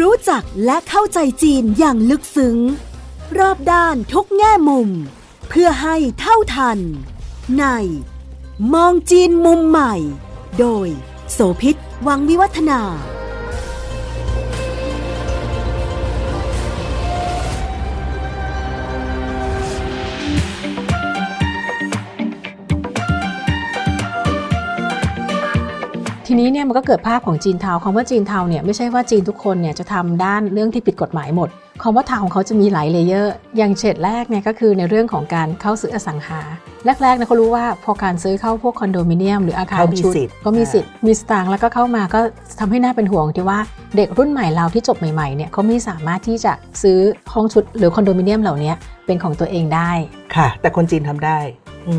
รู้จักและเข้าใจจีนอย่างลึกซึ้ง รอบด้านทุกแง่มุม เพื่อให้เท่าทัน ใน มองจีนมุมใหม่ โดย โสพิษวังวิวัฒนา ทีนี้เนี่ยมันก็เกิดภาพของจีนเทาคำว่าจีนเทาเนี่ยไม่ใช่ว่าจีนทุกคนเนี่ยจะทำด้านเรื่องที่ผิดกฎหมายหมดคำว่าเทาของเขาจะมีหลายเลเยอร์ อย่างเฉดแรกเนี่ยก็คือในเรื่องของการเข้าซื้ออสังหา แรกๆเนี่ยเขารู้ว่าพอการซื้อเข้าพวกคอนโดมิเนียมหรืออาคารเขามีชุดสิทธิ์ก็มีสิทธิ์มีสตางค์แล้วก็เข้ามาก็ทำให้น่าเป็นห่วงที่ว่าเด็กรุ่นใหม่เราที่จบใหม่ๆเนี่ยเขาไม่สามารถที่จะซื้อห้องชุดหรือคอนโดมิเนียมเหล่านี้เป็นของตัวเองได้ค่ะ แต่คนจีนทำได้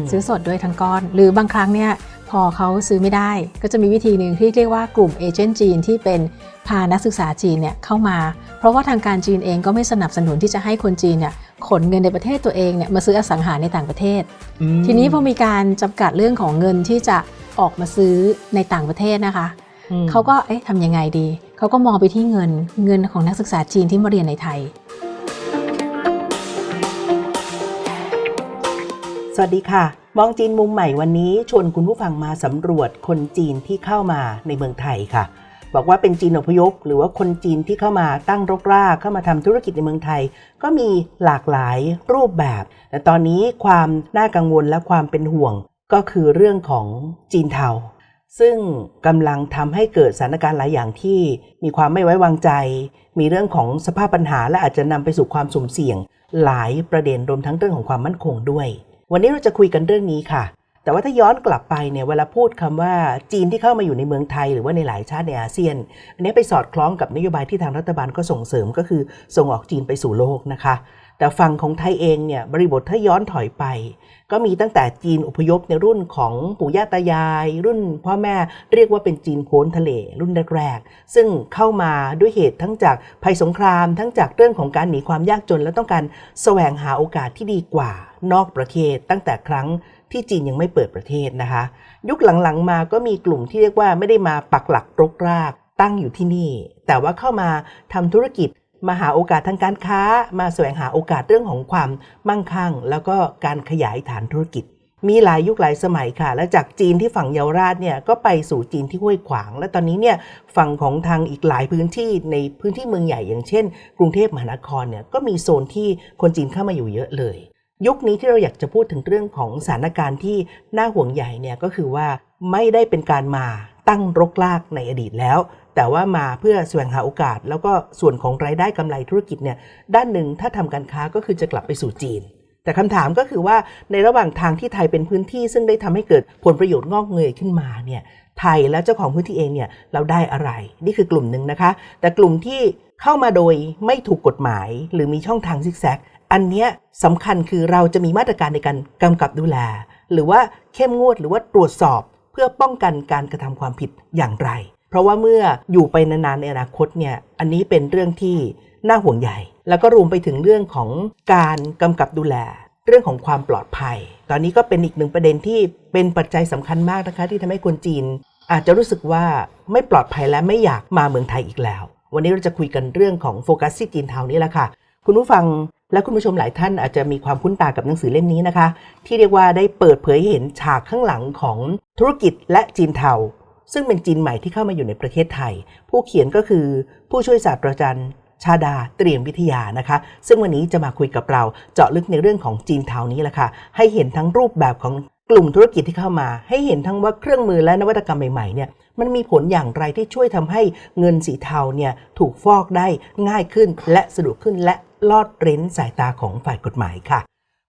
มซื้อสดด้วยทั้งก้อน หรือบางครั้งเนี่ย พอเขาซื้อไม่ได้ ก็จะมีวิธีหนึ่งที่เรียกว่ากลุ่มเอเจนต์จีนที่เป็นพานักศึกษาจีนเนี่ยเข้ามา เพราะว่าทางการจีนเองก็ไม่สนับสนุนที่จะให้คนจีนเนี่ยขนเงินในประเทศตัวเองเนี่ยมาซื้ออสังหาในต่างประเทศอืมทีนี้พอมีการจำกัดเรื่องของเงินที่จะออกมาซื้อในต่างประเทศนะคะอืมเขาก็เอ๊ะทำยังไงดี เขาก็มองไปที่เงินเงินของนักศึกษาจีนที่มาเรียนในไทย สวัสดีค่ะ มองจีนมุมใหม่วันนี้ชวนคุณผู้ฟังมาสำรวจคนจีนที่เข้ามาในเมืองไทยค่ะ บอกว่าเป็นจีนอพยพ หรือว่าคนจีนที่เข้ามาตั้งรกรากเข้ามาทำธุรกิจในเมืองไทย ก็มีหลากหลายรูปแบบ แต่ตอนนี้ความน่ากังวลและความเป็นห่วง ก็คือเรื่องของจีนเทาซึ่งกำลังทำให้เกิดสถานการณ์หลายอย่างที่มีความไม่ไว้วางใจ มีเรื่องของสภาพปัญหาและอาจจะนำไปสู่ความสุ่มเสี่ยง หลายประเด็นรวมทั้งเรื่องของความมั่นคงด้วย วันนี้เราจะคุยกันเรื่องนี้ค่ะ แต่ว่าถ้าย้อนกลับไปเนี่ยเวลาพูดคำว่าจีนที่เข้ามาอยู่ในเมืองไทย หรือว่าในหลายชาติในอาเซียน อันนี้ไปสอดคล้องกับนโยบายที่ทางรัฐบาลก็ส่งเสริมก็คือส่งออกจีนไปสู่โลกนะคะ แต่ฝั่งของไทยเองเนี่ยบริบทถ้าย้อนถอยไป ก็มีตั้งแต่จีนอพยพในรุ่นของปู่ย่าตายาย รุ่นพ่อแม่เรียกว่าเป็นจีนโพ้นทะเล รุ่นแรกๆซึ่งเข้ามาด้วยเหตุทั้งจากภัยสงคราม ทั้งจากเรื่องของการหนีความยากจนและต้องการแสวงหาโอกาสที่ดีกว่า นอกประเทศ ตั้งแต่ครั้งที่จีนยังไม่เปิดประเทศนะคะ ยุคหลังๆมาก็มีกลุ่มที่เรียกว่าไม่ได้มาปักหลักรกราก ตั้งอยู่ที่นี่ แต่ว่าเข้ามาทำธุรกิจมาหาโอกาสทางการค้า มาแสวงหาโอกาสเรื่องของความมั่งคั่ง แล้วก็การขยายฐานธุรกิจ มีหลายยุคหลายสมัยค่ะ และจากจีนที่ฝั่งเยาวราชเนี่ยก็ไปสู่จีนที่ห้วยขวาง และตอนนี้เนี่ยฝั่งของทางอีกหลายพื้นที่ในพื้นที่เมืองใหญ่อย่างเช่น กรุงเทพมหานครเนี่ยก็มีโซนที่คนจีนเข้ามาอยู่เยอะเลย ยุคนี้ที่เราอยากจะพูดถึงเรื่องของสถานการณ์ที่น่าห่วงใหญ่เนี่ยก็คือว่าไม่ได้เป็นการมาตั้งรกรากในอดีตแล้ว แต่ว่ามาเพื่อแสวงหาโอกาส แล้วก็ส่วนของรายได้กำไรธุรกิจเนี่ยด้านหนึ่งถ้าทำการค้าก็คือจะกลับไปสู่จีน แต่คำถามก็คือว่าในระหว่างทางที่ไทยเป็นพื้นที่ ซึ่งได้ทำให้เกิดผลประโยชน์งอกเงยขึ้นมาเนี่ยไทยและเจ้าของพื้นที่เองเนี่ยเราได้อะไร นี่คือกลุ่มหนึ่งนะคะ แต่กลุ่มที่เข้ามาโดยไม่ถูกกฎหมาย หรือมีช่องทางซิกแซก อันเนี้ยสำคัญคือเราจะมีมาตรการในการกำกับดูแล หรือว่าเข้มงวดหรือว่าตรวจสอบเพื่อป้องกันการกระทำความผิดอย่างไร เพราะว่าเมื่ออยู่ไปนานๆในอนาคตเนี่ยอันนี้เป็นเรื่องที่น่าห่วงใหญ่ แล้วก็รวมไปถึงเรื่องของการกำกับดูแล เรื่องของความปลอดภัย ตอนนี้ก็เป็นอีกหนึ่งประเด็นที่เป็นปัจจัยสำคัญมากนะคะ ที่ทำให้คนจีน อาจจะรู้สึกว่าไม่ปลอดภัยและไม่อยากมาเมืองไทยอีกแล้ว วันนี้เราจะคุยกันเรื่องของโฟกัสที่จีนเทานี้แหละค่ะ คุณผู้ฟังและคุณผู้ชมหลายท่านอาจจะมีความคุ้นตากับหนังสือเล่มนี้นะคะ ที่เรียกว่าได้เปิดเผยให้เห็นฉากข้างหลังของธุรกิจและจีนเทาซึ่งเป็นจีนใหม่ที่เข้ามาอยู่ในประเทศไทย ผู้เขียนก็คือผู้ช่วยศาสตราจารย์ชาดาเตรียมวิทยานะคะ ซึ่งวันนี้จะมาคุยกับเราเจาะลึกในเรื่องของจีนเทานี้แหละค่ะ ให้เห็นทั้งรูปแบบของกลุ่มธุรกิจที่เข้ามา ให้เห็นทั้งว่าเครื่องมือและนวัตกรรมใหม่ๆเนี่ยมันมีผลอย่างไรที่ช่วยทำให้เงินสีเทาเนี่ยถูกฟอกได้ง่ายขึ้นและสะดวกขึ้นและ ลอดเร้นสายตาของฝ่ายกฎหมายค่ะ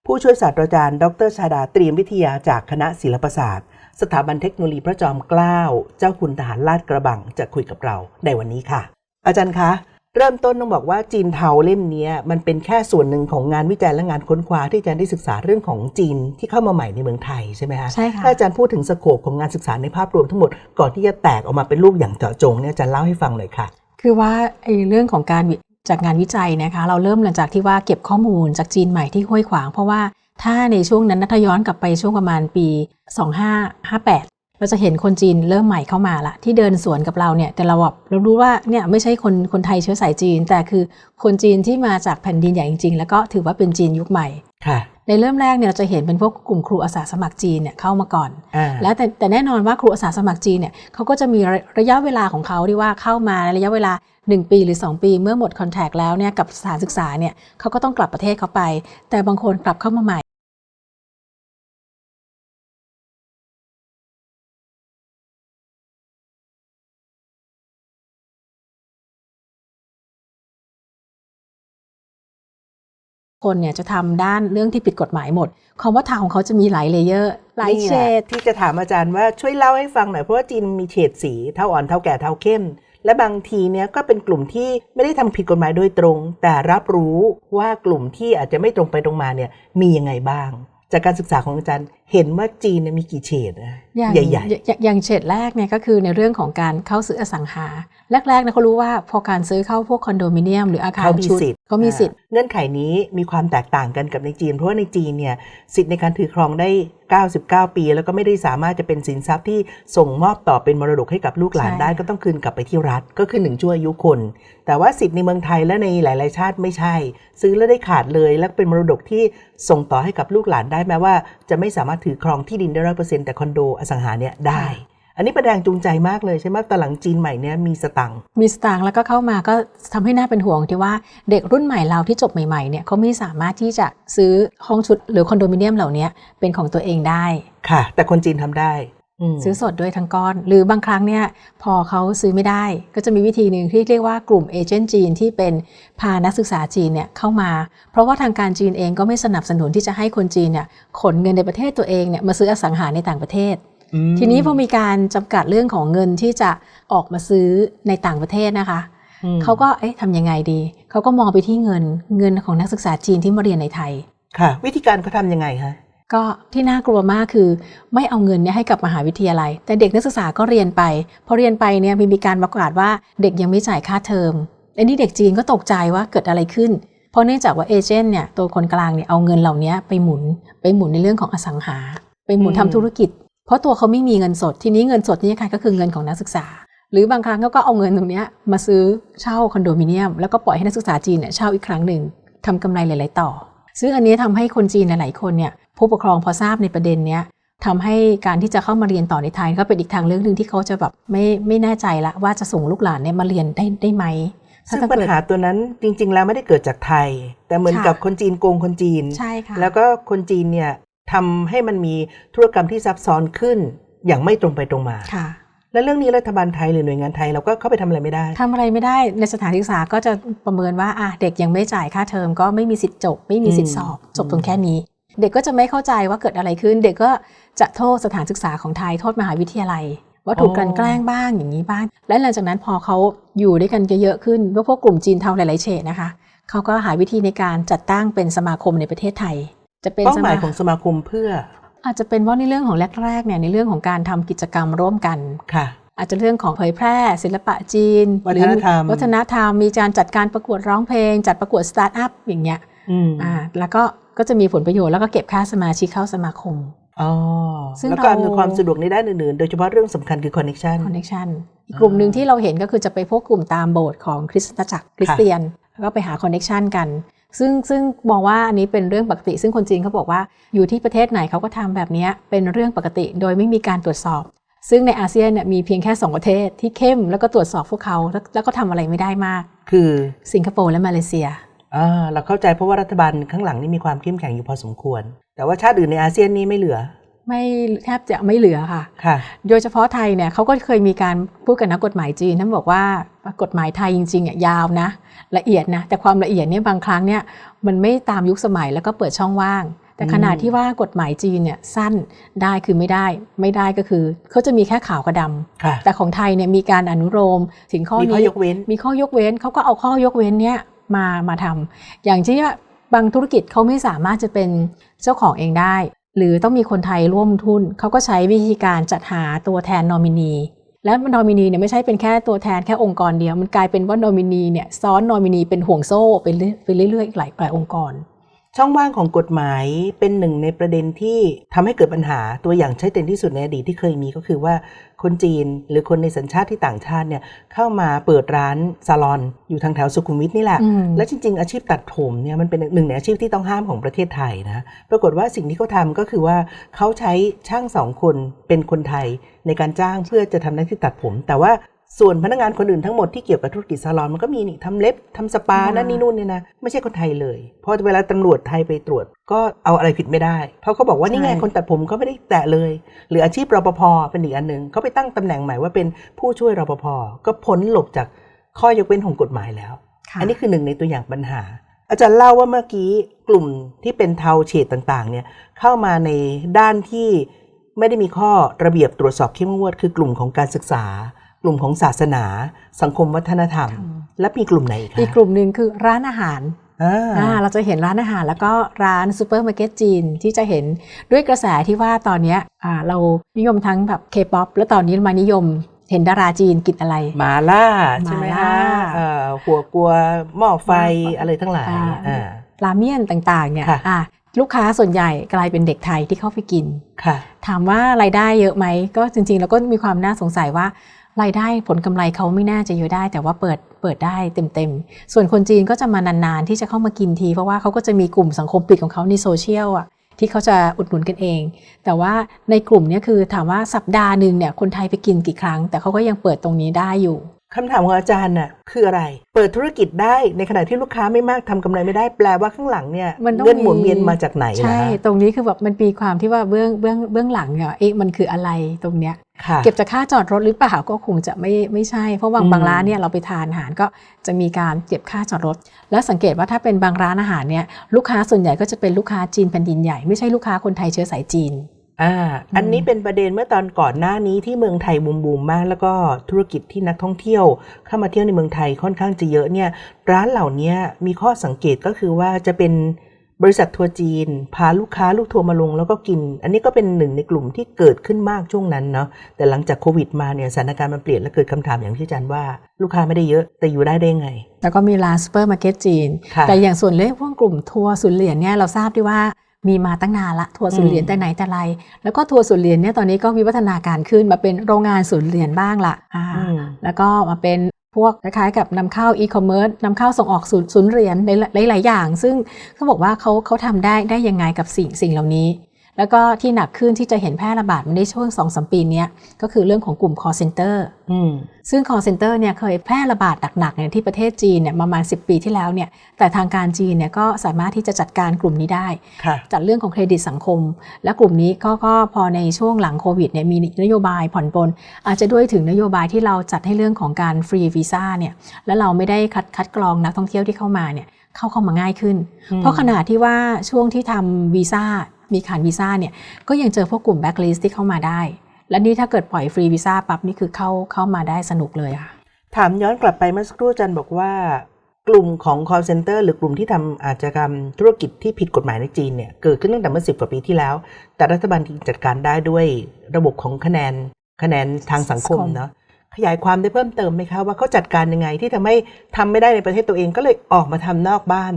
ผู้ช่วยศาสตราจารย์ ดรชาดาเตรียมวิทยาจากคณะศิลปศาสตร์ สถาบันเทคโนโลยีพระจอมเกล้าเจ้าคุณทหารลาดกระบังจะคุยกับเราในวันนี้ค่ะ อาจารย์คะเริ่มต้นต้องบอกว่าจีนเทาเล่มเนี้ยมันเป็นแค่ส่วนหนึ่งของงานวิจัยและงานค้นคว้าที่อาจารย์ได้ศึกษาเรื่องของจีนที่เข้ามาใหม่ในเมืองไทยใช่ไหมคะใช่ค่ะถ้าอาจารย์พูดถึงสโคปของงานศึกษาในภาพรวมทั้งหมดก่อนที่จะแตกออกมาเป็นรูปอย่างเจาะจงเนี่ยอาจารย์เล่าให้ฟังหน่อยค่ะ คือว่าไอ้เรื่องของการวิ จากงานวิจัยนะคะ เราเริ่มหลังจากที่ว่าเก็บข้อมูลจากจีนใหม่ที่ห้วยขวาง เพราะว่าถ้าในช่วงนั้นนัทย้อนกลับไปช่วงประมาณปี 2558 เราจะเห็นคนจีนเริ่มใหม่เข้ามาละที่เดินสวนกับเราเนี่ยแต่เราแบบเรารู้ว่าเนี่ยไม่ใช่คนคนไทยเชื้อสายจีน แต่คือคนจีนที่มาจากแผ่นดินใหญ่จริงๆ แล้วก็ถือว่าเป็นจีนยุคใหม่ค่ะ ในเริ่มแรกเนี่ยเราจะเห็นเป็นพวกกลุ่มครูอาสาสมัครจีนเนี่ยเข้ามาก่อนอ่าแล้วแต่แต่แน่นอนว่าครูอาสาสมัครจีนเนี่ยเขาก็จะมีระระยะเวลาของเขาที่ว่าเข้ามาในระยะเวลา 1 ปีหรือ 2 ปี เมื่อหมดคอนแทคแล้วเนี่ยกับสถานศึกษาเนี่ยเขาก็ต้องกลับประเทศเขาไป แต่บางคนกลับเข้ามาใหม่ คนเนี่ยจะทำด้านเรื่องที่ผิดกฎหมายหมดคำว่าทางของเขาจะมีหลายเลเยอร์หลายเฉดที่จะถามอาจารย์ว่าช่วยเล่าให้ฟังหน่อยเพราะว่าจีนมีเฉดสีเท่าอ่อนเท่าแก่เท่าเข้ม และบางทีเนี่ยก็เป็นกลุ่มที่ไม่ได้ทำผิดกฎหมายโดยตรง แต่รับรู้ว่ากลุ่มที่อาจจะไม่ตรงไปตรงมาเนี่ยมียังไงบ้าง จากการศึกษาของอาจารย์ เห็นว่าจีนเนี่ยมีกี่เฉดนะอย่างใหญ่อย่างอย่างเฉดแรกเนี่ยก็คือในเรื่องของการเข้าซื้ออสังหา แรกๆเนี่ยเขารู้ว่าพอการซื้อเข้าพวกคอนโดมิเนียมหรืออาๆคารเขามีชุดสิทธิ์เขามีสิทธิ์อ่าเงื่อนไขนี้มีความแตกต่างกันกับในจีน เพราะว่าในจีนเนี่ยสิทธิ์ในการถือครองได้ 99 ปี แล้วก็ไม่ได้สามารถจะเป็นสินทรัพย์ที่ส่งมอบต่อเป็นมรดกให้กับลูกหลานใช่ได้ก็ต้องคืนกลับไปที่รัฐ ก็คือหนึ่งชั่วอายุคน แต่ว่าสิทธิ์ในเมืองไทยและในหลาย ๆ ชาติไม่ใช่ ซื้อแล้วได้ขาดเลย และเป็นมรดกที่ส่งต่อให้กับลูกหลานได้แม้ว่า จะไม่สามารถถือครองที่ดินได้ร้อยเปอร์เซ็นต์แต่คอนโดอสังหาเนี่ยได้ อันนี้เป็นแรงจูงใจมากเลยใช่ไหมตอนหลังจีนใหม่เนี่ยมีสตังค์มีสตางค์แล้วก็เข้ามาก็ทำให้น่าเป็นห่วงที่ว่าเด็กรุ่นใหม่เราที่จบใหม่ๆเนี่ยเขาไม่สามารถที่จะซื้อห้องชุดหรือคอนโดมิเนียมเหล่านี้เป็นของตัวเองได้ค่ะ แต่คนจีนทำได้ม ซื้อสดด้วยทั้งก้อน หรือบางครั้งเนี่ยพอเขาซื้อไม่ได้ ก็จะมีวิธีหนึ่งที่เรียกว่ากลุ่มเอเจนต์จีนที่เป็นพานักศึกษาจีนเนี่ยเข้ามา เพราะว่าทางการจีนเองก็ไม่สนับสนุนที่จะให้คนจีนเนี่ยขนเงินในประเทศตัวเองเนี่ยมาซื้ออสังหาในต่างประเทศอืมทีนี้พอมีการจำกัดเรื่องของเงินที่จะออกมาซื้อในต่างประเทศนะคะอืมเขาก็เอ๊ะทำยังไงดี เขาก็มองไปที่เงินเงินของนักศึกษาจีนที่มาเรียนในไทยค่ะ วิธีการเขาทำยังไงคะ ก็ที่น่ากลัวมากคือ ไม่เอาเงินเนี่ยให้กับมหาวิทยาลัย แต่เด็กนักศึกษาก็เรียนไปพอเรียนไปเนี่ยมีมีการประกาศว่าเด็กยังไม่จ่ายค่าเทอมอันนี้เด็กจีนก็ตกใจว่าเกิดอะไรขึ้น เพราะเนื่องจากว่าเอเจนต์เนี่ยตัวคนกลางเนี่ยเอาเงินเหล่านี้ไปหมุนไปหมุนในเรื่องของอสังหา ไปหมุนอืมทำธุรกิจ เพราะตัวเขาไม่มีเงินสดทีนี้เงินสดนี่ค่ะก็คือเงินของนักศึกษา หรือบางครั้งเขาก็เอาเงินตรงเนี้ยมาซื้อเช่าคอนโดมิเนียม แล้วก็ปล่อยให้นักศึกษาจีนเนี่ยเช่าอีกครั้งหนึ่งทำกำไรหลาย ๆ ต่อ ซึ่งอันนี้ทำให้คนจีนหลายๆคนเนี่ยผู้ปกครองพอทราบในประเด็นเนี้ยทำให้การที่จะเข้ามาเรียนต่อในไทยก็เป็นอีกทางเลือกหนึ่งที่เขาจะแบบไม่ไม่แน่ใจละว่าจะส่งลูกหลานเนี่ยมาเรียนได้ได้ไหมถ้าซึ่งถ้าปัญเกิดหาตัวนั้นจริง ๆ แล้วไม่ได้เกิดจากไทย แต่เหมือนค่ะกับคนจีนโกงคนจีนใช่ค่ะแล้วก็คนจีนเนี่ยทำให้มันมีธุรกรรมที่ซับซ้อนขึ้นอย่างไม่ตรงไปตรงมาค่ะ และเรื่องนี้รัฐบาลไทยหรือหน่วยงานไทยเราก็เข้าไปทำอะไรไม่ได้ทำอะไรไม่ได้ในสถานศึกษาก็จะประเมินว่าอะเด็กยังไม่จ่ายค่าเทอมก็ไม่มีสิทธิ์จบ ไม่มีสิทธิ์สอบจบตรงแค่นี้ เด็กก็จะไม่เข้าใจว่าเกิดอะไรขึ้น เด็กก็จะโทษสถานศึกษาของไทยโทษมหาวิทยาลัยว่าถูกกลันแกล้งบ้างอย่างนี้บ้าง และหลังจากนั้นพอเขาอยู่ด้วยกันเยอะๆขึ้นพวกพวกกลุ่มจีนเทาหลายๆเฉดนะคะเขาก็หาวิธีในการจัดตั้งเป็นสมาคมในประเทศไทย จะเป็นเป้าหมายสของสมาคมเพื่อ อาจจะเป็นว่าในเรื่องของแรกๆเนี่ยในเรื่องของการทำกิจกรรมร่วมกันค่ะ อาจจะเรื่องของเผยแพร่ ศิลปะจีนวัฒนธรรมหอวัฒนธรรมมีการจัดการประกวดร้องเพลง จัดประกวดสตาร์ทอัพอย่างเงี้ยอืมอ่าแล้วก็ก็จะมีผลประโยชน์แล้วก็เก็บค่าสมาชิกเข้าสมาคมอ๋อซึ่งแล้วก็เราอำนวยความสะดวกในด้านอื่นๆ โดยเฉพาะเรื่องสำคัญคือคอนเน c ชัน connection อีกกลุ่มหนึ่งที่เราเห็นก็คือจะไปพวกกลุ่มตามโบสถ์ของคริสตจักรคริสเตียน แล้วก็ไปหา connection กัน ซึ่งซึ่งมองว่าอันนี้เป็นเรื่องปกติ ซึ่งคนจีนเขาบอกว่าอยู่ที่ประเทศไหนเขาก็ทำแบบเนี้ยเป็นเรื่องปกติโดยไม่มีการตรวจสอบ ซึ่งในอาเซียนเนี่ยมีเพียงแค่สองประเทศที่เข้มแล้วก็ตรวจสอบพวกเขาแล้วแล้วก็ทำอะไรไม่ได้มาก คือสิงคโปร์และมาเลเซียอ่าเราเข้าใจเพราะว่ารัฐบาลข้างหลังนี่มีความเข้มแข็งอยู่พอสมควร แต่ว่าชาติอื่นในอาเซียนนี่ไม่เหลือ ไม่แทบจะไม่เหลือค่ะค่ะ โดยเฉพาะไทยเนี่ยเขาก็เคยมีการพูดกับนักกฎหมายจีนท่านบอกว่ากฎหมายไทยจริงๆอะยาวนะ ละเอียดนะแต่ความละเอียดเนี่ยบางครั้งเนี่ยมันไม่ตามยุคสมัยแล้วก็เปิดช่องว่าง แต่ขนาดอืมที่ว่ากฎหมายจีนเนี่ยสั้นได้คือไม่ได้ไม่ได้ก็คือเขาจะมีแค่ขาวกับดำค่ะแต่ของไทยเนี่ยมีการอนุโลมถึงข้อมีข้อนี้ยกเว้นมีข้อยกเว้นเขาก็เอาข้อยกเว้นเนี้ยมามาทำอย่างที่ว่าบางธุรกิจเขาไม่สามารถจะเป็นเจ้าของเองได้ หรือต้องมีคนไทยร่วมทุนเขาก็ใช้วิธีการจัดหาตัวแทนนอมินี และนอมินีเนี่ยไม่ใช่เป็นแค่ตัวแทนแค่องค์กรเดียว มันกลายเป็นว่านอมินีเนี่ยซ้อนนอมินีเป็นห่วงโซ่ไปเรื่อยไปเรื่อยๆอีกหลายหลายองค์กร ช่องว่างของกฎหมายเป็นหนึ่งในประเด็นที่ทำให้เกิดปัญหาตัวอย่างชัดเจนที่สุดในอดีตที่เคยมีก็คือว่าคนจีนหรือคนในสัญชาติที่ต่างชาติเนี่ยเข้ามาเปิดร้านซาลอน อยู่ทางแถวสุขุมวิทนี่แหละอืมและจริง ๆ อาชีพตัดผมเนี่ยมันเป็นหนึ่งในอาชีพที่ต้องห้ามของประเทศไทยนะปรากฏว่าสิ่งที่เขาทำก็คือว่าเขาใช้ช่างสองคนเป็นคนไทยในการจ้างเพื่อจะทำหน้าที่ตัดผม แต่ว่า ส่วนพนักงานคนอื่นทั้งหมดที่เกี่ยวกับธุรกิจซาลอนมันก็มีนี่ทำเล็บทำสปาอ่านั่นั่นนี่นู่นเนี่ยนะไม่ใช่คนไทยเลยเพราะเวลาตำรวจไทยไปตรวจ ก็เอาอะไรผิดไม่ได้ เพราะเขาบอกว่านี่ไงคนตัดผมเขาไม่ได้แตะเลย หรืออาชีพรปภเป็นอีกอันหนึ่งเขาไปตั้งตำแหน่งใหม่ว่าเป็นผู้ช่วยรปภก็พ้นหลบจากข้อยกเว้นของกฎหมายแล้วค่ะอันนี้คือหนึ่งในตัวอย่างปัญหา อาจารย์เล่าว่าเมื่อกี้กลุ่มที่เป็นเทาเฉดต่างๆเนี่ยเข้ามาในด้านที่ไม่ได้มีข้อระเบียบตรวจสอบเข้มงวด คือกลุ่มของการศึกษา กลุ่มของศาสนา สังคมวัฒนธรรม และมีกลุ่มไหนอีกคะอีกกลุ่มหนึ่งคือร้านอาหารอ่าอ่าเราจะเห็นร้านอาหารแล้วก็ร้านซูเปอร์มาร์เก็ตจีนที่จะเห็นด้วยกระแสที่ว่าตอนเนี้ยอ่าเรานิยมทั้งแบบเคป๊อปแล้วตอนนี้มานิยมเห็นดาราจีนกินอะไรหมาล่าใช่ไหมหมาคะล่าเอ่อหัวกลัวหม้อไฟหม้อไฟอะไรทั้งหลายอ่าอ่าราเมียนต่างๆเนี่ยค่ะอะลูกค้าส่วนใหญ่กลายเป็นเด็กไทยที่เข้าไปกินค่ะถามว่ารายได้เยอะไหมก็จริงๆแล้วก็มีความน่าสงสัยว่า รายได้ผลกำไรเขาไม่น่าจะเยอะได้ แต่ว่าเปิดเปิดได้เต็มๆ ส่วนคนจีนก็จะมานานๆ ที่จะเข้ามากินที เพราะว่าเขาก็จะมีกลุ่มสังคมปิดของเขาในโซเชียลอะที่เขาจะอุดหนุนกันเอง แต่ว่าในกลุ่มนี้คือถามว่าสัปดาห์หนึ่งเนี่ยคนไทยไปกินกี่ครั้ง แต่เขาก็ยังเปิดตรงนี้ได้อยู่ คำถามของอาจารย์น่ะคืออะไร เปิดธุรกิจได้ในขณะที่ลูกค้าไม่มากทำกำไรไม่ได้แปลว่าข้างหลังเนี่ยมันต้องเงินหมุนมีเวียนมาจากไหนล่ะใช่คะตรงนี้คือแบบมันมีความที่ว่าเบื้องเบื้องเบื้องหลังเนี่ยเอ๊ะมันคืออะไรตรงเนี้ยค่ะเก็บจากค่าจอดรถหรือเปล่าก็คงจะไม่ไม่ใช่ เพราะบางอืมบางร้านเนี่ยเราไปทานอาหารก็จะมีการเก็บค่าจอดรถ และสังเกตว่าถ้าเป็นบางร้านอาหารเนี่ยลูกค้าส่วนใหญ่ก็จะเป็นลูกค้าจีนแผ่นดินใหญ่ไม่ใช่ลูกค้าคนไทยเชื้อสายจีน อ่าอันนี้เป็นประเด็นเมื่อตอนก่อนหน้านี้ที่เมืองไทยบูมบูมมาก แล้วก็ธุรกิจที่นักท่องเที่ยวเข้ามาเที่ยวในเมืองไทยค่อนข้างจะเยอะเนี่ย ร้านเหล่านี้มีข้อสังเกตก็คือว่าจะเป็นบริษัททัวร์จีน พาลูกค้าลูกทัวร์มาลงแล้วก็กิน อันนี้ก็เป็นหนึ่งในกลุ่มที่เกิดขึ้นมากช่วงนั้นเนาะแต่หลังจากโควิดมาเนี่ยสถานการณ์มันเปลี่ยนและเกิดคำถามอย่างที่อาจารย์ว่า ลูกค้าไม่ได้เยอะแต่อยู่ได้ได้ไง แล้วก็มีร้านซูเปอร์มาร์เก็ตจีนค่ะแต่อย่างส่วนเรื่องพวกกลุ่มทัวร์ศูนย์เหรียญเนี่ยเราทราบดีว่า มีมาตั้งนานละทัวร์ศูนย์เหรียญอืมแต่ไหนแต่ไร แล้วก็ทัวร์ศูนย์เหรียญเนี่ยตอนนี้ก็มีวัฒนาการขึ้นมาเป็นโรงงานศูนย์เหรียญบ้างละอ่าอืมแล้วก็มาเป็นพวกคล้ายๆกับนำเข้าอีคอมเมิร์ซนำเข้าส่งออกศูนย์ศูนย์เหรียญในหลายๆอย่าง ซึ่งเขาบอกว่าเขาเขาทำได้ได้ยังไงกับสิ่งสิ่งเหล่านี้ แล้วก็ที่หนักขึ้นที่จะเห็นแพร่ระบาดมาในช่วง2อสปีเนี้ยก็คือเรื่องของกลุ่ม call center อืมซึ่ง call center เนี่ยเคยแพร่ระบาดหนักๆเนี่ยที่ประเทศจีนเนี่ยประมาณ 10 ปีที่แล้วเนี่ยแต่ทางการจีนเนี่ยก็สามารถที่จะจัดการกลุ่มนี้ได้ค่ะจัดเรื่องของเครดิตสังคม และกลุ่มนี้ก็ก็พอในช่วงหลังโควิดเนี่ยมีนโยบายผ่อนปลนอาจจะด้วยถึงนโยบายที่เราจัดให้เรื่องของการฟรีวีซ่าเนี่ยแล้วเราไม่ได้คัดคัดกรองนักท่องเที่ยวที่เข้ามาเนี่ยเข้าเข้ามาง่ายขึ้นอืมเพราะขนาดที่ว่าช่วงที่ทำวีซ่า มีขานวีซ่าเนี่ยก็ยังเจอพวกกลุ่มแบ็คลิสที่เข้ามาได้ และนี่ถ้าเกิดปล่อยฟรีวีซ่าปั๊บนี่คือเข้าเข้ามาได้สนุกเลยค่ะ ถามย้อนกลับไปเมื่อสักครู่อาจารย์บอกว่ากลุ่มของ call center หรือกลุ่มที่ทำอาชญากรรมธุรกิจที่ผิดกฎหมายในจีนเนี่ยเกิดขึ้นตั้งแต่เมื่อสิบกว่าปีที่แล้ว แต่รัฐบาลจีนจัดการได้ด้วยระบบของคะแนนคะแนนทางสังคมสังคมเนาะขยายความได้เพิ่มเติมไหมคะว่าเขาจัดการยังไงที่ทำให้ทำไม่ได้ในประเทศตัวเองก็เลยออกมาทำนอกบ้าน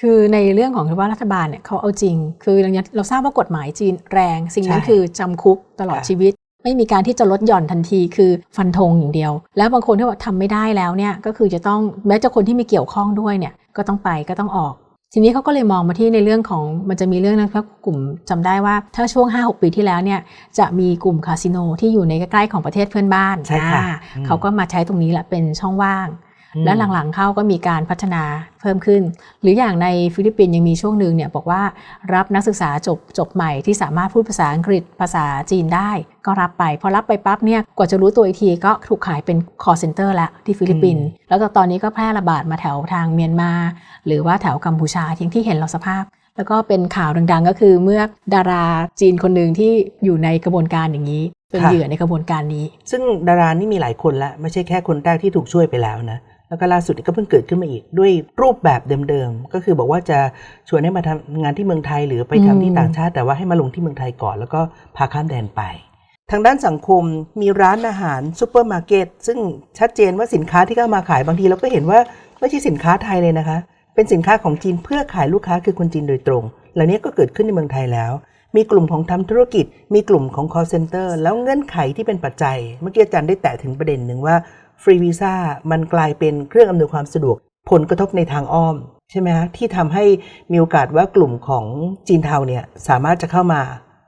คือในเรื่องของที่ว่ารัฐบาลเนี่ยเขาเอาจริง คืออย่างนี้เราทราบว่ากฎหมายจีนแรง สิ่งนั้นใช่คือจำคุกตลอดค่ะชีวิต ไม่มีการที่จะลดหย่อนทันทีคือฟันธงอย่างเดียว แล้วบางคนที่ว่าทำไม่ได้แล้วเนี่ยก็คือจะต้องแม้จะคนที่มีเกี่ยวข้องด้วยเนี่ยก็ต้องไปก็ต้องออก ทีนี้เขาก็เลยมองมาที่ในเรื่องของมันจะมีเรื่องนะครับกลุ่มจำได้ว่าถ้าช่วง 5-6 ปีที่แล้วเนี่ยจะมีกลุ่มคาสิโนที่อยู่ในใกล้ๆของประเทศเพื่อนบ้านใช่ค่ะอ่าอืมเขาก็มาใช้ตรงนี้แหละเป็นช่องว่างอืม และหลังๆเข้าก็มีการพัฒนาเพิ่มขึ้น หรืออย่างในฟิลิปปินส์ยังมีช่วงหนึ่งเนี่ยบอกว่ารับนักศึกษาจบจบใหม่ที่สามารถพูดภาษาอังกฤษภาษาจีนได้ ก็รับไป พอรับไปปั๊บเนี่ยกว่าจะรู้ตัวอีกทีก็ถูกขายเป็น call center แล้วที่ฟิลิปปินส์แล้วก็ตอนนี้ก็แพร่ระบาดมาแถวทางเมียนมา หรือว่าแถวกัมพูชาที่ที่เห็นเราสภาพแล้วก็เป็นข่าวดังๆ ก็คือเมื่อดาราจีนคนหนึ่งที่อยู่ในกระบวนการอย่างนี้ เป็นค่ะเหยื่อในกระบวนการนี้ ซึ่งดารานี่มีหลายคนละไม่ใช่แค่คนแรกที่ถูกช่วยไปแล้วนะ แล้วก็ล่าสุดก็เพิ่งเกิดขึ้นมาอีกด้วยรูปแบบเดิมๆ ก็คือบอกว่าจะชวนให้มาทำงานที่เมืองไทยหรือไปทำที่อืมต่างชาติ แต่ว่าให้มาลงที่เมืองไทยก่อน แล้วก็พาข้ามแดนไป ทางด้านสังคมมีร้านอาหารซูเปอร์มาร์เก็ตซึ่งชัดเจนว่าสินค้าที่เข้ามาขายบางทีเราก็เห็นว่าไม่ใช่สินค้าไทยเลยนะคะเเป็นสินค้าของจีนเพื่อขายลูกค้าคือคนจีนโดยตรงเหล่านี้ก็เกิดขึ้นในเมืองไทยแล้วมีกลุ่มของทำธุรกิจ มีกลุ่มของ call center แล้วเงื่อนไขที่เป็นปัจจัย เมื่อกี้อาจารย์ได้แตะถึงประเด็นหนึ่งว่า ฟรีวีซ่ามันกลายเป็นเครื่องอำนวยความสะดวก ผลกระทบในทางอ้อม ใช่ไหมฮะที่ทำให้มีโอกาสว่ากลุ่มของจีนเทาเนี่ยสามารถจะเข้ามา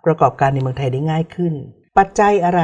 ประกอบการในเมืองไทยได้ง่ายขึ้น ปัจจัยอะไร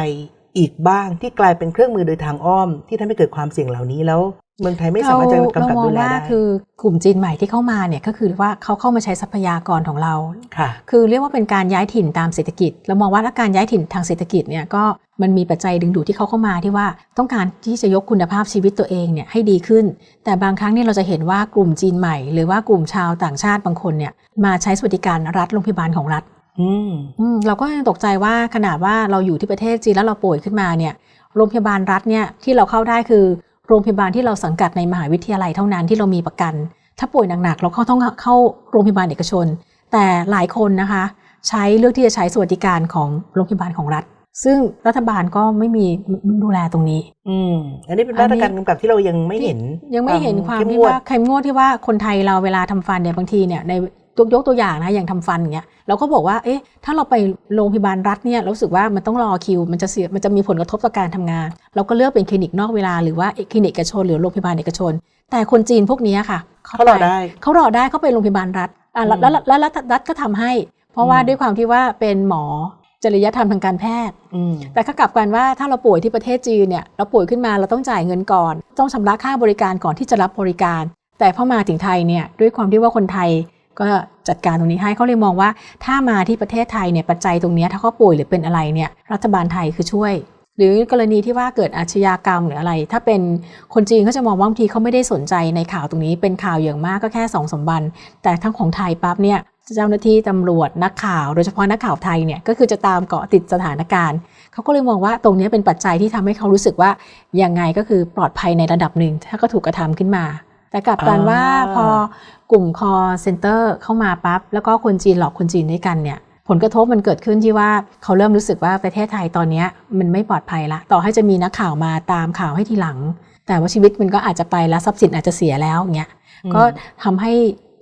อีกบ้างที่กลายเป็นเครื่องมือโดยทางอ้อม ที่ทำให้เกิดความเสี่ยงเหล่านี้แล้ว เมืองไทยไม่สามารถจะกำกับเรามดูองแลว่าได้คือกลุ่มจีนใหม่ที่เข้ามาเนี่ยก็คือว่าเขาเข้ามาใช้ทรัพยากรของเราค่ะ คือเรียกว่าเป็นการย้ายถิ่นตามเศรษฐกิจ เรามองว่าถ้าการย้ายถิ่นทางเศรษฐกิจเนี่ยก็มันมีปัจจัยดึงดูดที่เขาเข้ามาที่ว่าต้องการที่จะยกคุณภาพชีวิตตัวเองเนี่ยให้ดีขึ้น แต่บางครั้งเนี่ยเราจะเห็นว่ากลุ่มจีนใหม่ หรือว่ากลุ่มชาวต่างชาติบางคนเนี่ยมาใช้สวัสดิการรัฐโรงพยาบาลของรัฐอืมอืมเราก็ยังตกใจว่าขนาดว่าเราอยู่ที่ประเทศจีนแล้วเราป่วยขึ้นมาเนี่ยโรงพยาบาลรัฐเนี่ยที่เราเข้าได้คือ โรงพยาบาลที่เราสังกัดในมหาวิทยาลัยเท่านั้นที่เรามีประกัน ถ้าป่วยหนักๆเราเข้าต้องเข้าโรงพยาบาลเอกชน แต่หลายคนนะคะ ใช้เลือกที่จะใช้สวัสดิการของโรงพยาบาลของรัฐ ซึ่งรัฐบาลก็ไม่มีดูแลตรงนี้ อืมอันนี้เป็นมาตรการกำกับที่เรายังไม่เห็น ยังไม่เห็นความเข้ที่งวดว่าเข้มงวดที่ว่าคนไทยเราเวลาทำฟันเนี่ยบางทีเนี่ยใน ยกยกตัวอย่างนะอย่างทำฟันอย่างเงี้ยเราก็บอกว่าเอ๊ะถ้าเราไปโรงพยาบาลรัฐเนี่ยเรารู้สึกว่ามันต้องรอคิว มันจะเสียมันจะมีผลกระทบต่อการทำงาน เราก็เลือกเป็นคลินิกนอกเวลาหรือว่าคลินิกเอกชนหรือโรงพยาบาลเอกชน แต่คนจีนพวกนี้ค่ะเขารอได้เขารอได้เขาไปโรงพยาบาลรัฐอะแล้วอืมแล้วแล้วแล้วรัฐก็ทำให้ เพราะว่าอืมด้วยความที่ว่าเป็นหมอจริยธรรมทางการแพทย์อืมแต่ถ้ากลับกันว่าถ้าเราป่วยที่ประเทศจีนเนี่ยเราป่วยขึ้นมาเราต้องจ่ายเงินก่อน ต้องชำระค่าบริการก่อนที่จะรับบริการ แต่พอมาถึงไทยเนี่ยด้วยความที่ว่าคนไทย ก็จัดการตรงนี้ให้เขาเลยมองว่า ถ้ามาที่ประเทศไทยเนี่ยปัจจัยตรงนี้ถ้าเขาป่วยหรือเป็นอะไรเนี่ยรัฐบาลไทยคือช่วย หรือกรณีที่ว่าเกิดอาชญากรรมหรืออะไร ถ้าเป็นคนจีนเขาจะมองว่าบางทีเขาไม่ได้สนใจในข่าวตรงนี้เป็นข่าวอย่างมากก็แค่สองสมวันแต่ทั้งของไทยปั๊บเนี่ยเจ้าหน้าที่ตำรวจนักข่าว โดยเฉพาะนักข่าวไทยเนี่ยก็คือจะตามเกาะติดสถานการณ์เขาก็เลยมองว่าตรงนี้เป็นปัจจัยที่ทำให้เขารู้สึกว่ายังไงก็คือปลอดภัยในระดับหนึ่งถ้าก็ถูกกระทำขึ้นมา แต่กลับกันว่าอ่าพอกลุ่มคอเซ็นเตอร์เข้ามาปั๊บแล้วก็คนจีนหลอกคนจีนด้วยกันเนี่ยผลกระทบมันเกิดขึ้นที่ว่าเขาเริ่มรู้สึกว่าประเทศไทยตอนเนี้ยมันไม่ปลอดภัยละ ต่อให้จะมีนักข่าวมาตามข่าวให้ทีหลัง แต่ว่าชีวิตมันก็อาจจะไปแล้วทรัพย์สินอาจจะเสียแล้วอย่างเงี้ยก็ทำให้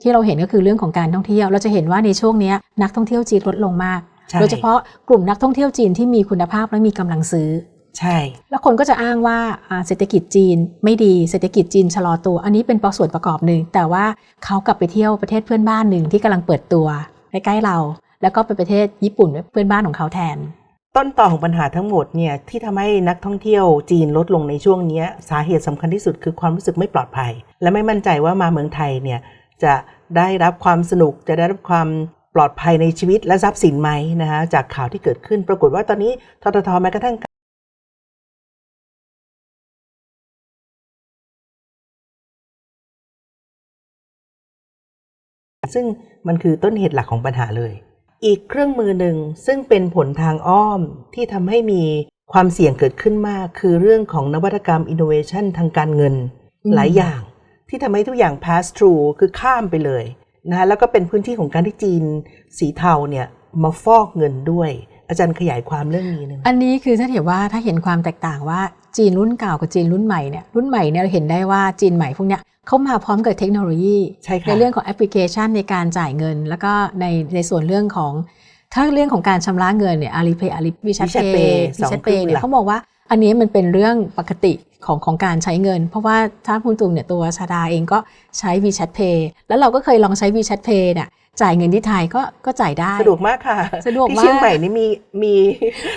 ที่เราเห็นก็คือเรื่องของการท่องเที่ยว เราจะเห็นว่าในช่วงเนี้ยนักท่องเที่ยวจีนลดลงมากใช่โดยเฉพาะกลุ่มนักท่องเที่ยวจีนที่มีคุณภาพและมีกำลังซื้อ ใช่ แล้วคนก็จะอ้างว่าอ่าเศรษฐกิจจีนไม่ดีเศรษฐกิจจีนชะลอตัว อันนี้เป็นส่วนประกอบหนึ่ง แต่ว่าเขากลับไปเที่ยวประเทศเพื่อนบ้านหนึ่งที่กำลังเปิดตัวใกล้ๆเรา แล้วก็ไปประเทศญี่ปุ่นเพื่อนบ้านของเขาแทน ต้นต่อของปัญหาทั้งหมดเนี่ยที่ทำให้นักท่องเที่ยวจีนลดลงในช่วงเนี้ยสาเหตุสำคัญที่สุดคือความรู้สึกไม่ปลอดภัย และไม่มั่นใจว่ามาเมืองไทยเนี่ยจะได้รับความสนุกจะได้รับความปลอดภัยในชีวิตและทรัพย์สินไหมนะคะจากข่าวที่เกิดขึ้นปรากฏว่าตอนนี้ทททแม้กระทั่ง ซึ่งมันคือต้นเหตุหลักของปัญหาเลย อีกเครื่องมือหนึ่งซึ่งเป็นผลทางอ้อมที่ทำให้มีความเสี่ยงเกิดขึ้นมาก คือเรื่องของนวัตกรรม innovation ทางการเงินอืมหลายอย่าง ที่ทำให้ทุกอย่าง pass through คือข้ามไปเลยนะแล้วก็เป็นพื้นที่ของการที่จีนสีเทาเนี่ยมาฟอกเงินด้วย อาจารย์ขยายความเรื่องนี้หนึงอันนี้คือถ้าเห็นว่าถ้าเห็นความแตกต่างว่า จีนรุ่นเก่ากับจีนรุ่นใหม่เนี่ยรุ่นใหม่เนี่ยเราเห็นได้ว่าจีนใหม่พวกเนี้ยเขามาพร้อมกับเทคโนโลยีใช่ค่ะในเรื่องของแอปพลิเคชันในการจ่ายเงิน แล้วก็ในในส่วนเรื่องของถ้าเรื่องของการชำระเงินเนี่ยอาลีเพย์อาลีวิชัท WeChat เพ Pay ย์สองวิชัทเคเพรื่องย์เนี่ยหลักเขาบอกว่า อันนี้มันเป็นเรื่องปกติของของการใช้เงิน เพราะว่าถ้าคุณตุงเนี่ยตัวชาดาเองก็ใช้ WeChat Pay แล้วเราก็เคยลองใช้ WeChat Pay เนี่ยจ่ายเงินที่ไทยก็ก็จ่ายได้สะดวกมากค่ะสะดวกที่มากเชียงใหม่นี่มีมี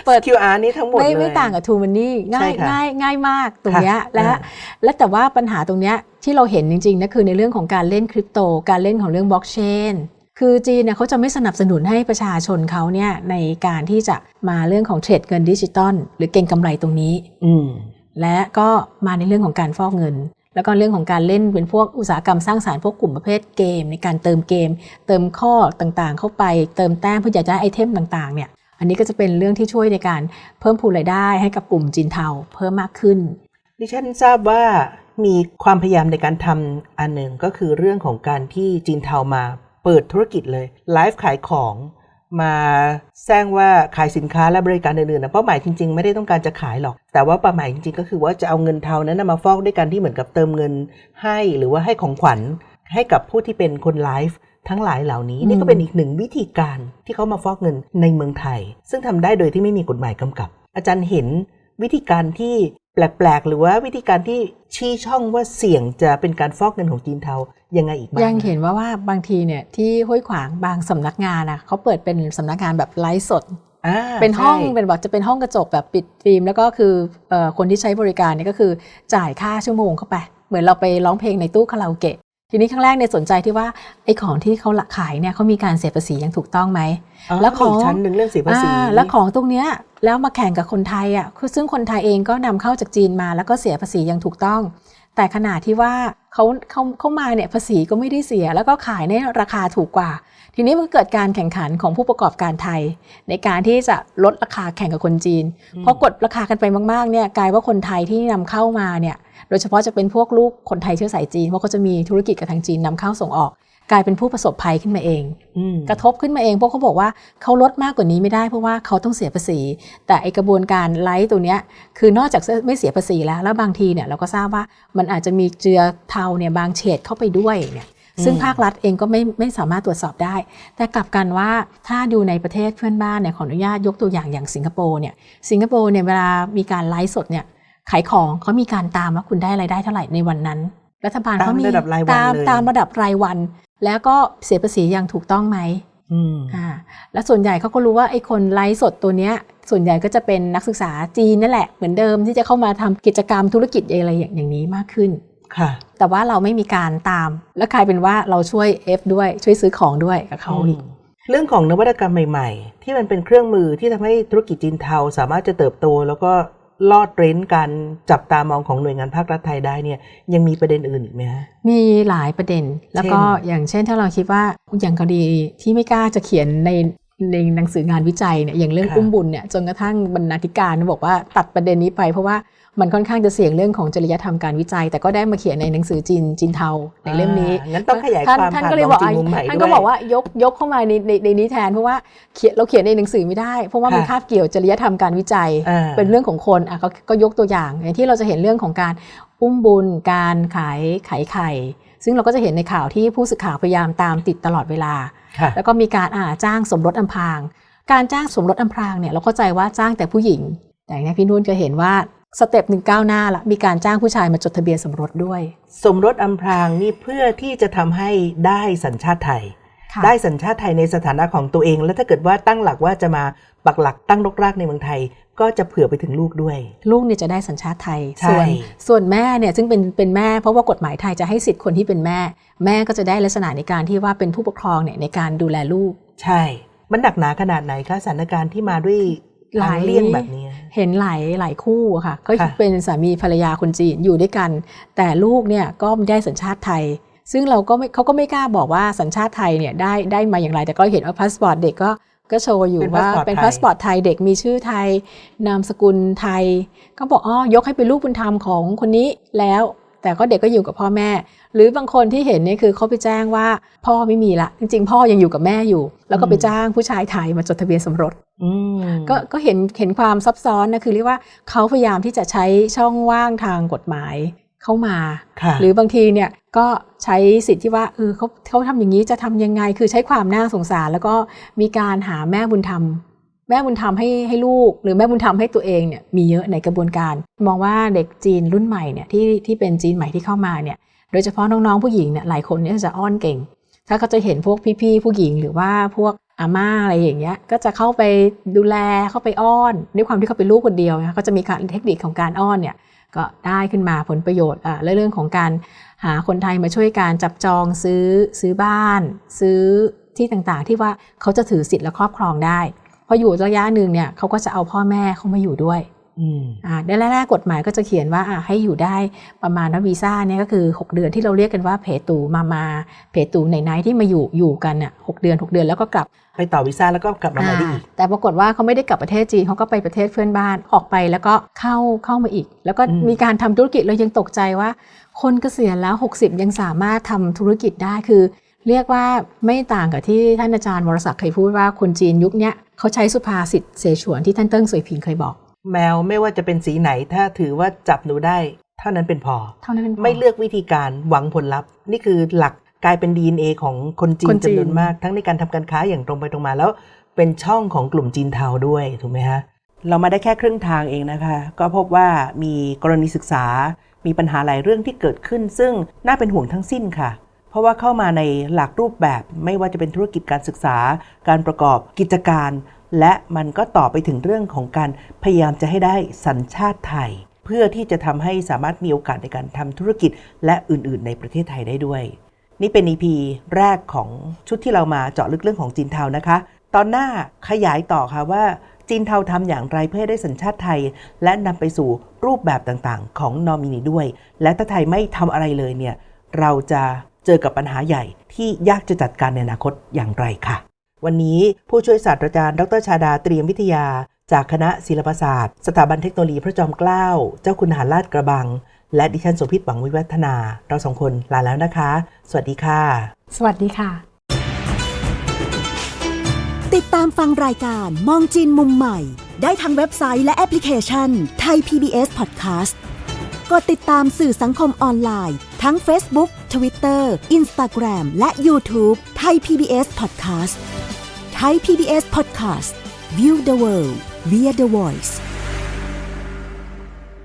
เปิด QR นี้ทั้งหมดไม่เลย ไม่ต่างกับ True Money ง่ายใช่ค่ะง่ายง่ายมากตรงเนี้ยค่ะและอ่าและแต่ว่าปัญหาตรงเนี้ยที่เราเห็นจริงๆนะคือในเรื่องของการเล่นคริปโต การเล่นของเรื่องบล็อกเชน คือจีนเนี่ยเขาจะไม่สนับสนุนให้ประชาชนเขาเนี่ยในการที่จะมาเรื่องของเทรดเงินดิจิตอลหรือเก็งกำไรตรงนี้ อืมและก็มาในเรื่องของการฟอกเงิน แล้วก็เรื่องของการเล่นเป็นพวกอุตสาหกรรมสร้างสารรค์พวกกลุ่มประเภทเกม ในการเติมเกม เติมข้อต่างๆ เข้าไป เติมแต้มเพื่ออยากจะได้ไอเทมต่างๆ เนี่ยอันนี้ก็จะเป็นเรื่องที่ช่วยในการเพิ่มพูนรายได้ให้กับกลุ่มจีนเทาเพิ่มมากขึ้น ดิฉันทราบว่ามีความพยายามในการทำอันหนึ่งก็คือเรื่องของการที่จีนเทามา เปิดธุรกิจเลยไลฟ์ขายของมาแซงว่าขายสินค้าและบริการอื่นๆนะเป้าหมายจริงๆ ไม่ได้ต้องการจะขายหรอก แต่ว่าเป้าหมายจริงๆ ก็คือว่าจะเอาเงินเทานั้นนะมาฟอกด้วยกันที่เหมือนกับเติมเงินให้หรือว่าให้ของขวัญให้กับผู้ที่เป็นคนไลฟ์ทั้งหลายเหล่านี้อืมนี่ก็เป็นอีกหนึ่งวิธีการที่เขามาฟอกเงินในเมืองไทย ซึ่งทำได้โดยที่ไม่มีกฎหมายกำกับ อาจารย์เห็นวิธีการที่แปลกๆ หรือว่าวิธีการที่ชี้ช่องว่าเสี่ยงจะเป็นการฟอกเงินของจีนเทา ยังไงอีกบ้างยังเห็นว่าว่าบางทีเนี่ยที่ห้วยขวางบางสำนักงานนะเขาเปิดเป็นสำนักงานแบบไลฟ์สดอ่าเป็นห้องใช่เป็นแบบจะเป็นห้องกระจกแบบปิดฟิล์ม แล้วก็คือเอ่อคนที่ใช้บริการเนี่ยก็คือจ่ายค่าชั่วโมงเข้าไป เหมือนเราไปร้องเพลงในตู้คาราโอเกะทีนี้ครั้งแรกเนี่ยสนใจที่ว่าไอ้ของที่เขาหลักขายเนี่ยเขามีการเสียภาษีอย่างถูกต้องไหมแล้วของมีกชั้นหนึ่งเรื่องเสียภาษีอ่าแล้วของตรงเนี้ยแล้วมาแข่งกับคนไทยอะคือซึ่งคนไทยเองก็นำเข้าจากจีนมาแล้วก็เสียภาษีอย่างถูกต้อง แต่ขนาดที่ว่าเขาเขาเขามาเนี่ยภาษีก็ไม่ได้เสีย แล้วก็ขายในราคาถูกกว่า ทีนี้มันก็เกิดการแข่งขันของผู้ประกอบการไทย ในการที่จะลดราคาแข่งกับคนจีนอืมพอกดราคากันไปมากๆเนี่ยกลายว่าคนไทยที่นำเข้ามาเนี่ยโดยเฉพาะจะเป็นพวกลูกคนไทยเชื้อสายจีนเพราะเขาจะมีธุรกิจกับทางจีนนำเข้าส่งออก กลายเป็นผู้ประสบภัยขึ้นมาเองอืมกระทบขึ้นมาเองเพราะเขาบอกว่าเขาลดมากกว่านี้ไม่ได้เพราะว่าเขาต้องเสียภาษี แต่ไอกระบวนการไลฟ์ตัวเนี้ยคือนอกจากไม่เสียภาษีแล้ว แล้วบางทีเนี่ยเราก็ทราบว่ามันอาจจะมีเจือเทาเนี่ยบางเฉดเข้าไปด้วยเนี่ยซึ่งอืมภาครัฐเองก็ไม่ไม่สามารถตรวจสอบได้ แต่กลับกันว่าถ้าดูในประเทศเพื่อนบ้านเนี่ยขออนุญาตยกตัวอย่างอย่างสิงคโปร์เนี่ยสิงคโปร์เนี่ยเวลามีการไลฟ์สดเนี่ยขายของเขามีการตามว่าคุณได้รายได้เท่าไหร่ในวันนั้น รัฐบาลเขามีตามระดับรายวันตามเลยตามระดับรายวัน แล้วก็เสียภาษีอย่างถูกต้องไหมอืมอ่าแล้วส่วนใหญ่เขาก็รู้ว่าไอ้คนไลฟ์สดตัวเนี้ยส่วนใหญ่ก็จะเป็นนักศึกษาจีนนั่นแหละเหมือนเดิมที่จะเข้ามาทำกิจกรรมธุรกิจอะไรอย่างอย่างนี้มากขึ้นค่ะ แต่ว่าเราไม่มีการตาม แล้วกลายเป็นว่าเราช่วย F ด้วยช่วยซื้อของด้วยกับเขาอีกเรื่องของนวัตกรรมใหม่ ๆ ที่มันเป็นเครื่องมือที่ทำให้ธุรกิจจีนเทาสามารถจะเติบโต แล้วก็ ลอดเร้นการจับตามองของหน่วยงานภาครัฐไทยได้เนี่ยยังมีประเด็นอื่นอีกไหมฮะมีหลายประเด็น แล้วก็เช่นอย่างเช่นถ้าเราคิดว่าอย่างคดีที่ไม่กล้าจะเขียนในในหนังสืองานวิจัยเนี่ยอย่างเรื่องค่ะอุ้มบุญเนี่ยจนกระทั่งบรรณาธิการบอกว่าตัดประเด็นนี้ไปเพราะว่า มันค่อนข้างจะเสี่ยงเรื่องของจริยธรรมการวิจัย แต่ก็ได้มาเขียนในหนังสือจีนจีนเทาในเล่มนี้อ่างั้นต้องขยายท่นความท่านผ่านก็เลยน้บอองกจีนมุมใหม่ท่านด้ก็วยบอกว่ายกยกเข้ามาในในในนี้แทนเพราะว่าเขียนเราเขียนในหนังสือไม่ได้เพราะว่ามันค่ะคาบเกี่ยวจริยธรรมการวิจัยอ่าเป็นเรื่องของคนอะก็ก็ยกตัวอย่างอย่างที่เราจะเห็นเรื่องของการอุ้มบุญการขายขายไข่ ซึ่งเราก็จะเห็นในข่าวที่ผู้สื่อข่าวพยายามตามติดตลอดเวลาค่ะแล้วก็มีการอ่าจ้างสมรสอำพราง การจ้างสมรสอำพรางเนี่ยเราเข้าใจว่าจ้างแต่ผู้หญิง แต่เนี่ยพี่นุ่นก็เห็นว่า สเต็ปหนึ่งก้าวหน้าละมีการจ้างผู้ชายมาจดทะเบียนสมรสด้วย สมรสอำพรางนี่เพื่อที่จะทำให้ได้สัญชาติไทยค่ะได้สัญชาติไทยในสถานะของตัวเอง แล้วถ้าเกิดว่าตั้งหลักว่าจะมาปักหลักตั้งรกรากในเมืองไทย ก็จะเผื่อไปถึงลูกด้วย ลูกเนี่ยจะได้สัญชาติไทยใช่ส่วนส่วนแม่เนี่ยซึ่งเป็นเป็นแม่เพราะว่ากฎหมายไทยจะให้สิทธิ์คนที่เป็นแม่ แม่ก็จะได้ลักษณะในการที่ว่าเป็นผู้ปกครองเนี่ยในการดูแลลูก ใช่ มันหนักหนาขนาดไหนคะสถานการณ์ที่มาด้วย หลายทางเลี่ยงแบบนี้ เห็นหลายหลายคู่อะค่ะ ก็ค่ะเป็นสามีภรรยาคนจีนอยู่ด้วยกัน แต่ลูกเนี่ยก็ไม่ได้สัญชาติไทย ซึ่งเราก็ไม่เขาก็ไม่กล้าบอกว่าสัญชาติไทยเนี่ยได้ได้มาอย่างไร แต่ก็เห็นว่าพาสปอร์ตเด็กก็ก็โชว์อยู่เป็นว่า passport เป็นไทยพาสปอร์ตไทยเด็กมีชื่อไทย นามสกุลไทย ก็บอกอ๋อยกให้เป็นลูกบุญธรรมของคนนี้แล้ว แต่ก็เด็กก็อยู่กับพ่อแม่ หรือบางคนที่เห็นเนี่ยคือเขาไปแจ้งว่าพ่อไม่มีละจริง ๆ พ่อยังอยู่กับแม่อยู่ แล้วก็ไปอืมจ้างผู้ชายไทยมาจดทะเบียนสมรสอืมก็ก็เห็นเห็นความซับซ้อนนะคือเรียกว่าเขาพยายามที่จะใช้ช่องว่างทางกฎหมายเข้ามาค่ะหรือบางทีเนี่ยก็ใช้สิทธิ์ที่ว่าเออเขาเขาทำอย่างนี้จะทำยังไง คือใช้ความน่าสงสาร แล้วก็มีการหาแม่บุญธรรม แม่บุญธรรมให้ให้ลูก หรือแม่บุญธรรมให้ตัวเองเนี่ยมีเยอะในกระบวนการ มองว่าเด็กจีนรุ่นใหม่เนี่ยที่ที่เป็นจีนใหม่ที่เข้ามาเนี่ยโดยเฉพาะน้องๆผู้หญิงเนี่ยหลายคนเนี่ยจะอ้อนเก่ง ถ้าเขาจะเห็นพวกพี่ๆผู้หญิงหรือว่าพวกอาม่าอะไรอย่างเงี้ยก็จะเข้าไปดูแลเข้าไปอ้อน ด้วยความที่เขาเป็นลูกคนเดียวนะก็จะมีการเทคนิคของการอ้อนเนี่ยก็ได้ขึ้นมาผลประโยชน์อ่าและเรื่องของการหาคนไทยมาช่วยการจับจองซื้อซื้อบ้าน ซื้อที่ต่างๆ ที่ว่าเขาจะถือสิทธิ์และครอบครองได้ พออยู่ระยะหนึ่งเนี่ยเขาก็จะเอาพ่อแม่เข้ามาอยู่ด้วยอืมอ่าในแรกๆกฎหมายก็จะเขียนว่าอ่าให้อยู่ได้ประมาณว่าวีซ่าเนี่ยก็คือ 6 เดือนที่เราเรียกกันว่าเพตูมามาเพตูไหนไหนๆที่มาอยู่อยู่กันอะหกเดือน 6 เดือนแล้วก็กลับไปต่อวีซ่าแล้วก็กลับมาใหม่ได้อีกอ่าแต่ปรากฏว่าเขาไม่ได้กลับประเทศจีนเขาก็ไปประเทศเพื่อนบ้านออกไปแล้วก็เข้าเข้ามาอีก แล้วก็อืมมีการทำธุรกิจเรายังตกใจว่า คนเกษียณแล้ว 60 ยังสามารถทำธุรกิจได้คือ เรียกว่าไม่ต่างกับที่ท่านอาจารย์วรศักดิ์เคยพูดว่าคนจีนยุคเนี้ยเขาใช้สุภาษิตเสฉวนที่ท่านเติ้งสวยผิงเคยบอก แมวไม่ว่าจะเป็นสีไหนถ้าถือว่าจับหนูได้เท่านั้นเป็นพอเท่านั้นเป็นพอไม่เลือกวิธีการหวังผลลัพธ์ นี่คือหลักกลายเป็น DNA ของคนจีคนนจีนจำนวนมาก ทั้งในการทำการค้าอย่างตรงไปตรงมาแล้ว เป็นช่องของกลุ่มจีนเทาด้วยถูกไหมฮะเรามาได้แค่ครึ่งทางเองนะคะ ก็พบว่ามีกรณีศึกษา มีปัญหาหลายเรื่องที่เกิดขึ้น ซึ่งน่าเป็นห่วงทั้งสิ้นค่ะ เพราะว่าเข้ามาในหลักรูปแบบไม่ว่าจะเป็นธุรกิจการศึกษา การประกอบกิจการ และมันก็ต่อไปถึงเรื่องของการพยายามจะให้ได้สัญชาติไทย เพื่อที่จะทำให้สามารถมีโอกาสในการทำธุรกิจและอื่น ๆ ในประเทศไทยได้ด้วย นี่เป็น EP แรกของชุดที่เรามาเจาะลึกเรื่องของจีนเทานะคะ ตอนหน้าขยายต่อค่ะว่าจีนเทาทำอย่างไรเพื่อให้ได้สัญชาติไทย และนำไปสู่รูปแบบต่างๆ ของนอมินีด้วย และถ้าไทยไม่ทำอะไรเลยเนี่ยเราจะ เจอกับปัญหาใหญ่ที่ยากจะจัดการในอนาคตอย่างไรค่ะ วันนี้ผู้ช่วยศาสตราจารย์ ดรชาดาเตรียมวิทยา จากคณะศิลปศาสตร์ สถาบันเทคโนโลยีพระจอมเกล้าเจ้าคุณทหารลาดกระบัง และดิฉันโสภิตหวังวิวัฒนา เราสองคนลาแล้วนะคะ สวัสดีค่ะ สวัสดีค่ะ ติดตามฟังรายการมองจีนมุมใหม่ ได้ทางเว็บไซต์และแอปพลิเคชันไทย PBS Podcast กดติดตามสื่อสังคมออนไลน์ ทั้ง Facebook Twitter Instagram และ YouTube ไทย PBS Podcast ไทย PBS Podcast View the world via the voice